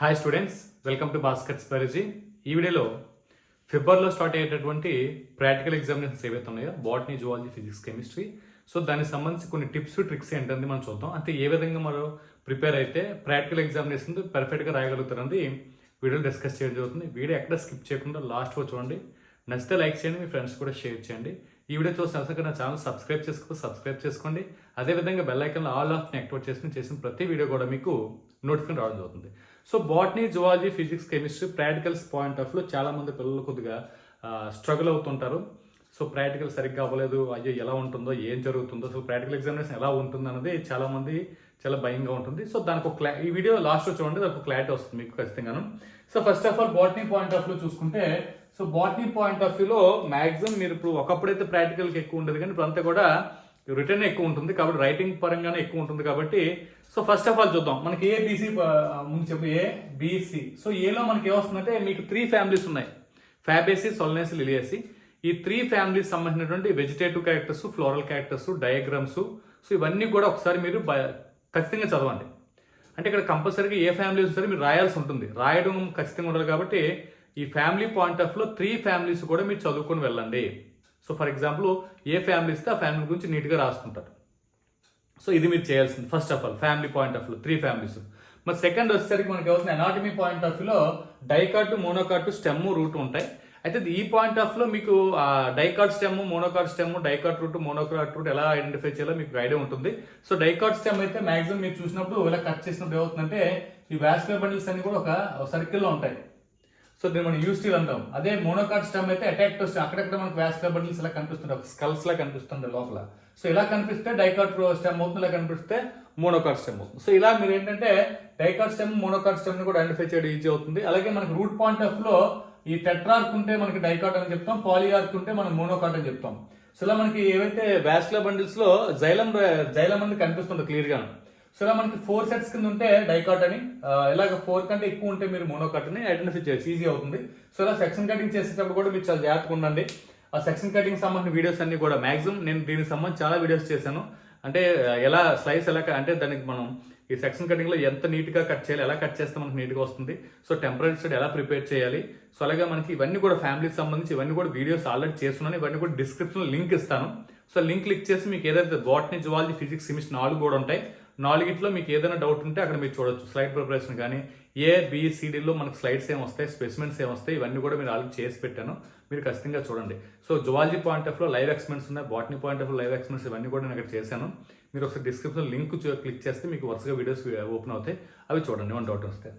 Hi students welcome to Bhaskar స్పెరజీ ఈ వీడియోలో ఫిబ్రవరిలో స్టార్ట్ అయ్యేటటువంటి ప్రాక్టికల్ ఎగ్జామినేషన్స్ ఏవైతే ఉన్నాయో botany zoology physics chemistry so దానికి సంబంధించి కొన్ని టిప్స్ ట్రిక్స్ ఏంటనేది మనం చూద్దాం. అంటే ఏ విధంగా మనం ప్రిపేర్ అయితే ప్రాక్టికల్ ఎగ్జామినేషన్ పర్ఫెక్ట్గా రాయగలుగుతారని వీడియో డిస్కస్ చేయడం జరుగుతుంది. వీడియో ఎక్కడ స్కిప్ చేయకుండా లాస్ట్ చూడండి. నచ్చితే లైక్ చేయండి మీ ఫ్రెండ్స్ కూడా షేర్ చేయండి. ఈ వీడియో చూసిన అవసరం నా ఛానల్ సబ్స్క్రైబ్ చేసుకో సబ్స్క్రైబ్ చేసుకోండి. అదేవిధంగా బెల్ ఐకన్లో ఆల్ ఆఫ్ని యాక్టివేట్ చేసుకుని చేసిన ప్రతి వీడియో కూడా మీకు నోటిఫికేషన్ రావడం జరుగుతుంది. So botany zoology physics chemistry practicals point of చాలామంది చాలా మంది పిల్లలు కొద్దిగా స్ట్రగుల్ అవుతుంటారు. సో ప్రాక్టికల్ సరిగ్గా అవ్వలేదు అయ్యో ఎలా ఉంటుందో ఏం జరుగుతుందో సో ప్రాక్టికల్ ఎగ్జామినేషన్ ఎలా ఉంటుంది అనేది చాలామంది చాలా భయంగా ఉంటుంది. సో దానికి ఒక క్లా ఈ వీడియో లాస్ట్లో చూడండి దానికి ఒక క్లారిటీ వస్తుంది మీకు ఖచ్చితంగాను. So first of all botany point ఆఫ్లో చూసుకుంటే సో బాటనీ పాయింట్ ఆఫ్ వ్యూలో మ్యాక్సిమం మీరు ఇప్పుడు ఒకప్పుడైతే ప్రాక్టికల్కి ఎక్కువ ఉండేది కానీ ఇప్పుడు అంతా కూడా రిటర్న్ ఎక్కువ ఉంటుంది కాబట్టి రైటింగ్ పరంగానే ఎక్కువ ఉంటుంది కాబట్టి సో ఫస్ట్ ఆఫ్ ఆల్ చూద్దాం. మనకి ఏ బీసీ ముందు చెప్పు. ఏ బీసీ సో ఏలో మనకి ఏమొస్తుందంటే మీకు త్రీ ఫ్యామిలీస్ ఉన్నాయి. ఫ్యాబేసి సొల్నేసి లిలియసి ఈ త్రీ ఫ్యామిలీస్ సంబంధించినటువంటి vegetative characters floral characters diagrams so ఇవన్నీ కూడా ఒకసారి మీరు ఖచ్చితంగా చదవండి. అంటే ఇక్కడ కంపల్సరీగా ఏ ఫ్యామిలీస్ సరే మీరు రాయాల్సి ఉంటుంది. రాయడం ఖచ్చితంగా ఉండాలి కాబట్టి ఈ ఫ్యామిలీ పాయింట్ ఆఫ్లో త్రీ ఫ్యామిలీస్ కూడా మీరు చదువుకొని వెళ్ళండి. సో ఫర్ ఎగ్జాంపుల్ ఏ ఫ్యామిలీ ఇస్తే ఆ ఫ్యామిలీ గురించి నీట్గా రాసుకుంటారు. సో ఇది మీరు చేయాల్సింది. First of all family point of view three families మరి సెకండ్ వచ్చేసరికి మనకి అవుతుంది అనాటమీ పాయింట్ ఆఫ్ వ్యూలో డైకాట్ మోనోకాట్ స్టెమ్ రూట్ ఉంటాయి. అయితే ఈ పాయింట్ ఆఫ్లో మీకు dicot stem monocot stem dicot root monocot root ఎలా ఐడెంటిఫై చేయాలో మీకు ఐడియా ఉంటుంది. సో డైకాట్ స్టెమ్ అయితే మాక్సిమం మీరు చూసినప్పుడు ఇలా కట్ చేసినప్పుడు ఏమవుతుందంటే ఈ వాస్కులర్ బండిల్స్ అన్ని కూడా ఒక సర్కిల్లో ఉంటాయి. సో దీన్ని మనం యూస్టీల్ అంటాం. అదే మోనోకాట్ స్టమ్ అయితే అటాక్ వస్తే అక్కడక్కడ మనకు వాస్కులర్ బండిల్స్ ఇలా కనిపిస్తుంటాయి. స్కల్స్ లా కనిపిస్తుంది లోపల. సో ఇలా కనిపిస్తే డైకాట్ స్టెమ్ అవుతుంది? ఇలా కనిపిస్తే మోనోకాట్ స్టెమ్ అవుతుంది. సో ఇలా మీరు ఏంటంటే డైకాట్ స్టెమ్ మోనోకాట్ స్టెమ్ కూడా ఐడెంటిఫై చేయడం ఈజీ అవుతుంది. అలాగే మనకి రూట్ పాయింట్ ఆఫ్లో ఈ టెట్రార్క్ ఉంటే మనకి డైకాట్ అని చెప్తాం. పాలియార్క్ ఉంటే మనం మోనోకాట్ అని చెప్తాం. సో ఇలా మనకి ఏవైతే వాస్కులర్ బండిల్స్లో జైలం జైలం అనేది కనిపిస్తుంది క్లియర్గా సో ఇలా మనకి ఫోర్ సెట్స్ కింద ఉంటే డైకాట్ అని ఇలాగ ఫోర్ కంటే ఎక్కువ ఉంటే మీరు మోనోకాట్ అని ఐడెంటిఫై చేయొచ్చు. ఈజీ అవుతుంది. సో ఇలా సెక్షన్ కటింగ్ చేసేటప్పుడు కూడా మీరు చాలా జాగ్రత్తగా ఉండండి. ఆ సెక్షన్ కటింగ్ సంబంధించిన వీడియోస్ అన్ని కూడా మాక్సిమం నేను దీనికి సంబంధించి చాలా వీడియోస్ చేశాను. అంటే ఎలా స్లైస్ ఎలా అంటే దానికి మనం ఈ సెక్షన్ కటింగ్లో ఎంత నీట్గా కట్ చేయాలి ఎలా కట్ చేస్తే మనకు నీట్గా వస్తుంది. సో టెంపరీ స్టడ్ ఎలా ప్రిపేర్ చేయాలి. సో అలాగే మనకి ఇవన్నీ కూడా ఫ్యామిలీకి సంబంధించి ఇవన్నీ కూడా వీడియోస్ ఆల్రెడీ చేస్తున్నాను. ఇవన్నీ కూడా డిస్క్రిప్షన్ లింక్ ఇస్తాను. సో లింక్ క్లిక్ చేసి మీకు ఏదైతే బాటనీ జువాలజీ ఫిజిక్స్ కెమిస్ట్రీ నాలుగు కూడా ఉంటాయి. నాలుగిట్లో మీకు ఏదైనా డౌట్ ఉంటే అక్కడ మీరు చూడొచ్చు. స్లైడ్ ప్రిపరేషన్ కానీ ఏ బీసీడీలో మనకు స్లైడ్స్ ఏం వస్తాయి స్పెసిమెంట్స్ ఏం వస్తాయి ఇవన్నీ కూడా మీరు ఆల్రెడీ చేసి పెట్టాను. మీరు ఖచ్చితంగా చూడండి. సో జువాలజీ పాయింట్ ఆఫ్లో లైవ్ ఎక్స్పెరిమెంట్స్ ఉన్నాయి botany point of live experiments ఇవన్నీ కూడా నేను అక్కడ చేశాను. మీరు ఒకసారి డిస్క్రిప్షన్ లింక్ క్లిక్ చేస్తే మీకు వరుసగా వీడియోస్ ఓపెన్ అవుతాయి. అవి చూడండి వన్ డౌట్ వస్తాయి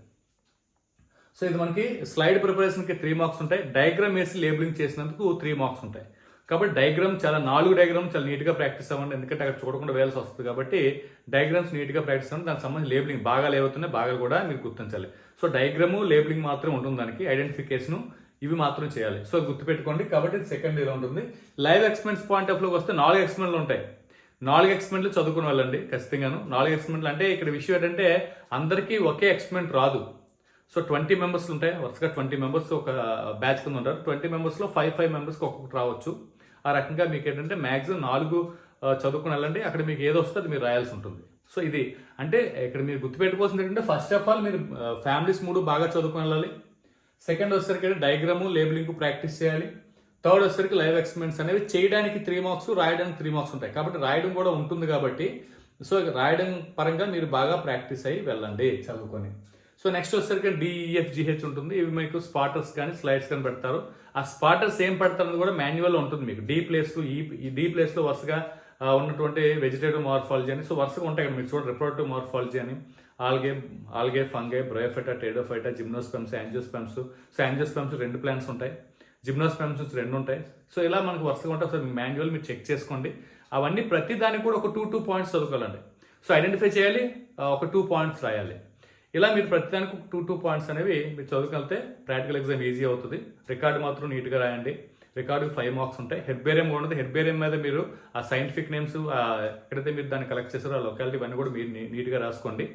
సో ఇది మనకి స్లైడ్ ప్రిపరేషన్కి త్రీ మార్క్స్ ఉంటాయి. డయాగ్రామ్ వేసి లేబులింగ్ చేసినందుకు త్రీ మార్క్స్ ఉంటాయి. కాబట్టి డయాగ్రామ్ చాలా నాలుగు డయాగ్రామ్ చాలా నీట్గా ప్రాక్టీస్ అవ్వండి. ఎందుకంటే అక్కడ చూడకుండా వేయాల్సి వస్తుంది కాబట్టి డయాగ్రామ్స్ నీట్గా ప్రాక్టీస్ అవ్వండి. దానికి సంబంధించి లేబులింగ్ బాగా ఏవవుతున్నాయి బాగా కూడా మీరు గుర్తించాలి. సో డయాగ్రాము లేబులింగ్ మాత్రం ఉంటుంది దానికి. ఐడెంటిఫికేషన్ ఇవి మాత్రం చేయాలి. సో గుర్తుపెట్టుకోండి. కాబట్టి సెకండ్ ఇలా ఉంటుంది. లైవ్ ఎక్స్పెంట్స్ పాయింట్ ఆఫ్లోకి వస్తే నాలుగు ఎక్స్పెంట్లు ఉంటాయి. నాలుగు ఎక్స్పెంట్లు చదువుకుని వెళ్ళండి ఖచ్చితంగాను. నాలుగు ఎక్స్పెంట్లు అంటే ఇక్కడ విషయం ఏంటంటే అందరికీ ఒకే ఎక్స్పెంట్ రాదు. సో ట్వంటీ మెంబర్స్ ఉంటాయి. వరుసగా ట్వంటీ మెంబర్స్ ఒక బ్యాచ్ కింద ఉంటారు. ట్వంటీ మెంబర్స్లో ఫైవ్ ఫైవ్ మెంబర్స్కి ఒక్కొక్కటి రావచ్చు. ఆ రకంగా మీకు ఏంటంటే మ్యాక్సిమం నాలుగు చదువుకుని వెళ్ళండి. అక్కడ మీకు ఏదో వస్తే అది మీరు రాయాల్సి ఉంటుంది. సో ఇది అంటే ఇక్కడ మీరు గుర్తుపెట్టుకోవాల్సింది ఏంటంటే ఫస్ట్ ఆఫ్ ఆల్ మీరు ఫ్యామిలీస్ మూడు బాగా చదువుకుని వెళ్ళాలి. సెకండ్ వచ్చేసరికి డయాగ్రాము లేబులింగ్ ప్రాక్టీస్ చేయాలి. థర్డ్ వచ్చేసరికి లైవ్ ఎక్స్పెరిమెంట్స్ అనేవి చేయడానికి త్రీ మార్క్స్ రాయడానికి త్రీ మార్క్స్ ఉంటాయి. కాబట్టి రాయడం కూడా ఉంటుంది కాబట్టి సో రాయడం పరంగా మీరు బాగా ప్రాక్టీస్ అయ్యి వెళ్ళండి చదువుకొని. సో నెక్స్ట్ వచ్చేసరికి డిఈఎఫ్జిహెచ్ e, ఉంటుంది. ఇవి మీకు స్పాటర్స్ కానీ స్లైడ్స్ కానీ పెడతారు. ఆ స్పాటర్స్ ఏం పెడతారని కూడా మాన్యువల్ ఉంటుంది మీకు. డీ ప్లేస్ ఈ ఈ ప్లేస్లో వరుసగా ఉన్నటువంటి వెజిటేటివ్ మార్ఫాలజీ అని. సో వరుసగా ఉంటాయి కదా మీరు చూడండి. రిప్రొడక్టివ్ మార్ఫాలజీ అని. Algae algae fungi bryophyta pteridophyta gymnosperms angiosperms so angiosperms రెండు ప్లాన్స్ ఉంటాయి. జిమ్నోస్పెమ్స్ రెండు ఉంటాయి. సో ఇలా మనకు వరుసగా ఉంటాయి. ఒకసారి మాన్యువల్ మీరు చెక్ చేసుకోండి. అవన్నీ ప్రతి దానికి కూడా ఒక టూ టూ పాయింట్స్ చదువుకోవాలండి. సో ఐడెంటిఫై చేయాలి. ఒక టూ పాయింట్స్ రాయాలి. ఇలా మీరు ప్రతిదానికి టూ టూ పాయింట్స్ అనేవి మీరు చదువుకెళ్తే ప్రాక్టికల్ ఎగ్జామ్ ఈజీ అవుతుంది. రికార్డు మాత్రం నీట్గా రాయండి. రికార్డు ఫైవ్ మార్క్స్ ఉంటాయి. హెడ్ బేరియం కూడా ఉంటుంది హెడ్ బేరియం మీద మీరు ఆ సైంటిఫిక్ నేమ్స్ ఎక్కడైతే మీరు దాన్ని కలెక్ట్ చేశారో ఆ లొకాలిటీ ఇవన్నీ కూడా మీరు నీట్గా రాసుకోండి.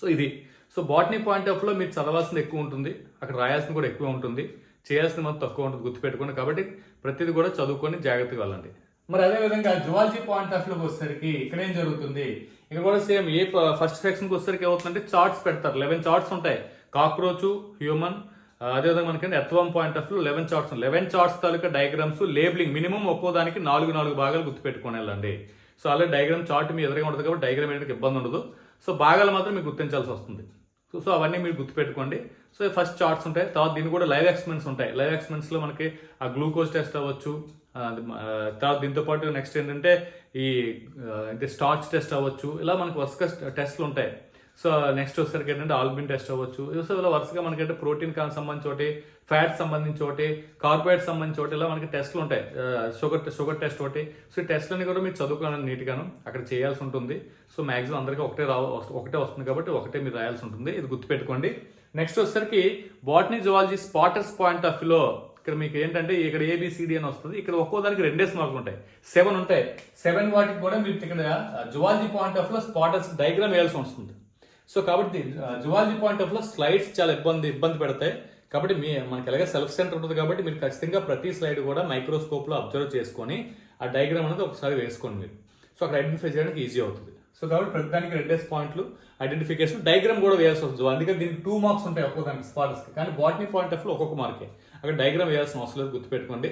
సో ఇది. సో బాటనీ పాయింట్ ఆఫ్లో మీరు చదవాల్సింది ఎక్కువ ఉంటుంది. అక్కడ రాయాల్సింది కూడా ఎక్కువ ఉంటుంది. చేయాల్సింది మొత్తం తక్కువ ఉంటుంది గుర్తుపెట్టుకోండి. కాబట్టి ప్రతిదీ కూడా చదువుకొని జాగ్రత్తగా వెళ్ళండి. మరి అదే విధంగా జువాలజీ పాయింట్ ఆఫ్ వ్యూకి వచ్చేసరికి ఇక్కడ ఏం జరుగుతుంది? ఇక్కడ కూడా సేమ్ ఏ ఫస్ట్ సెక్షన్కి వచ్చేసరికి ఏమవుతుందంటే చార్ట్స్ పెడతారు. లెవెన్ చార్ట్స్ ఉంటాయి. కాక్రోచ్ హ్యూమన్ అదేవిధంగా మనకి ఎత్వం point of view eleven charts eleven charts taluka diagrams labelling minimum ఒక్కో దానికి నాలుగు నాలుగు భాగాలు గుర్తుపెట్టుకొని వెళ్ళండి సో అలా డయాగ్రామ్ చార్ట్ మీ ఎదురుగా ఉంటుంది కాబట్టి డయాగ్రామ్ వేయడానికి ఇబ్బంది ఉండదు. సో భాగాలు మాత్రం మీకు గుర్తించాల్సి వస్తుంది. సో సో అవన్నీ మీరు గుర్తుపెట్టుకోండి. సో ఫస్ట్ చార్ట్స్ ఉంటాయి. తర్వాత దీని కూడా లైవ్ ఎక్స్పెరిమెంట్స్ ఉంటాయి. లైవ్ ఎక్స్పెరిమెంట్స్లో మనకి ఆ గ్లూకోజ్ టెస్ట్ అవ్వచ్చు తర్వాత దీంతో పాటు నెక్స్ట్ ఏంటంటే ఈ అంటే స్టార్చ్ టెస్ట్ అవ్వచ్చు ఇలా మనకి వరుసగా టెస్ట్లు ఉంటాయి. సో నెక్స్ట్ వచ్చేసరికి ఏంటంటే ఆల్బిన్ టెస్ట్ అవ్వచ్చు. సో ఇలా వరుసగా మనకంటే ప్రోటీన్ కాన్ సంబంధించి ఒకటి ఫ్యాట్ సంబంధించి ఒకటి కార్బోహైడ్రేట్ సంబంధించి ఒకటి ఇలా మనకి టెస్ట్లు ఉంటాయి. షుగర్ షుగర్ టెస్ట్ ఒకటి. సో ఈ టెస్ట్లని కూడా మీరు చదువుకోవాలి నీట్గాను. అక్కడ చేయాల్సి ఉంటుంది. సో మాక్సిమం అందరికీ ఒకటే రా ఒకటే వస్తుంది కాబట్టి ఒకటే మీరు రాయాల్సి ఉంటుంది. ఇది గుర్తుపెట్టుకోండి. నెక్స్ట్ వచ్చేసరికి botany zoology spotters point of వ్యూలో ఇక్కడ మీకు ఏంటంటే ఇక్కడ ఏబిసిడి అని వస్తుంది. ఇక్కడ ఒక్కో దానికి రెండేసి మార్కులు ఉంటాయి. సెవెన్ ఉంటాయి. సెవెన్ వాటికి కూడా మీరు ఇక్కడ జువాలజీ పాయింట్ ఆఫ్లో స్పాటర్స్ డయాగ్రామ్ వేయాల్సి వస్తుంది. సో కాబట్టి జువాలజీ పాయింట్ ఆఫ్లో స్లైడ్స్ చాలా ఇబ్బంది ఇబ్బంది పెడతాయి. కాబట్టి మీ మనకి ఎలాగే సెల్ఫ్ సెంటర్ ఉంటుంది కాబట్టి మీరు ఖచ్చితంగా ప్రతి స్లైడ్ కూడా మైక్రోస్కోప్లో అబ్జర్వ్ చేసుకొని ఆ డయాగ్రామ్ అనేది ఒకసారి వేసుకోండి మీరు. సో అక్కడ ఐడెంటిఫై చేయడానికి ఈజీ అవుతుంది. సో కాబట్టి ప్రతిదానికి రెండేస్ పాయింట్లు ఐడెంటిఫికేషన్ డయాగ్రామ్ కూడా వేయాల్సి వస్తుంది. అందుకని దీనికి టూ మార్క్స్ ఉంటాయి ఒక్కొక్క దానికి కానీ బాటనీ పాయింట్ ఆఫ్ ఒక్కొక్క మార్కే అక్కడ డయాగ్రామ్ వేయాల్సిన అవసరం లేదు గుర్తుపెట్టుకోండి.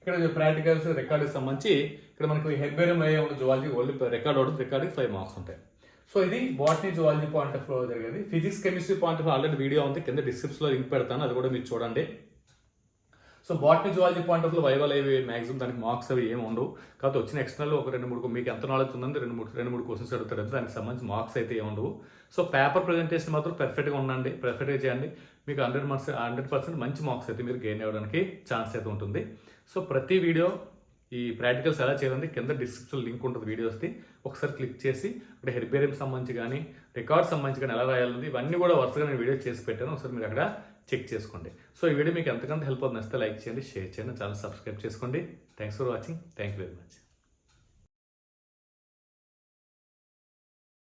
ఇక్కడ ప్రాక్టికల్స్ రికార్డుకి సంబంధించి ఇక్కడ మనకి హెర్బేరియం అయ్యే ఉన్న జువాలజీ ఓన్లీ రికార్డ్ అవుతుంది రికార్డుకి ఫైవ్ మార్క్స్ ఉంటాయి. సో ఇది బాటనీ జువాలజీ పాయింట్ ఆఫ్లో జరిగేది. Physics chemistry point of already video ఉంది. కింద డిస్క్రిప్షన్లో లింక్ పెడతాను. అది కూడా మీరు చూడండి. సో బాటనీ జువాలజీ పాయింట్ ఆఫ్లో వైవల్ అయ్యి మాక్సిమం దానికి మార్క్స్ అవి ఏమి ఉండవు. కాకపోతే వచ్చిన ఎక్స్టర్నల్ ఒక రెండు మూడు మీకు ఎంత నాలెడ్జ్ ఉందంటే రెండు మూడు రెండు మూడు క్వశ్చన్స్ అడుగుతారు దానికి సంబంధించి మార్క్స్ అయితే ఏమి ఉండవు. సో పేపర్ ప్రజెంటేషన్ మాత్రం పర్ఫెక్ట్గా ఉండండి. పర్ఫెక్ట్గా చేయండి. మీకు హండ్రెడ్ మార్క్స్ హండ్రెడ్ పర్సెంట్ మంచి మార్క్స్ అయితే మీరు గెయిన్ అవ్వడానికి ఛాన్స్ అయితే ఉంటుంది. సో ప్రతి వీడియో ఈ ప్రాక్టికల్స్ ఎలా చేయాలంటే కింద డిస్క్రిప్షన్ లింక్ ఉంటుంది వీడియోస్ది ఒకసారి క్లిక్ చేసి అక్కడ హెర్బేరియం సంబంధించి కానీ రికార్డ్ సంబంధించి కానీ ఎలా రాయాలన్నది ఇవన్నీ కూడా వరుసగా నేను వీడియో చేసి పెట్టాను. ఒకసారి మీరు అక్కడ చెక్ చేసుకోండి. సో ఈ వీడియో మీకు ఎంతకంత హెల్ప్ అవుతుంది నచ్చితే లైక్ చేయండి షేర్ చేయండి ఛానల్ సబ్స్క్రైబ్ చేసుకోండి. Thanks for watching thank you very much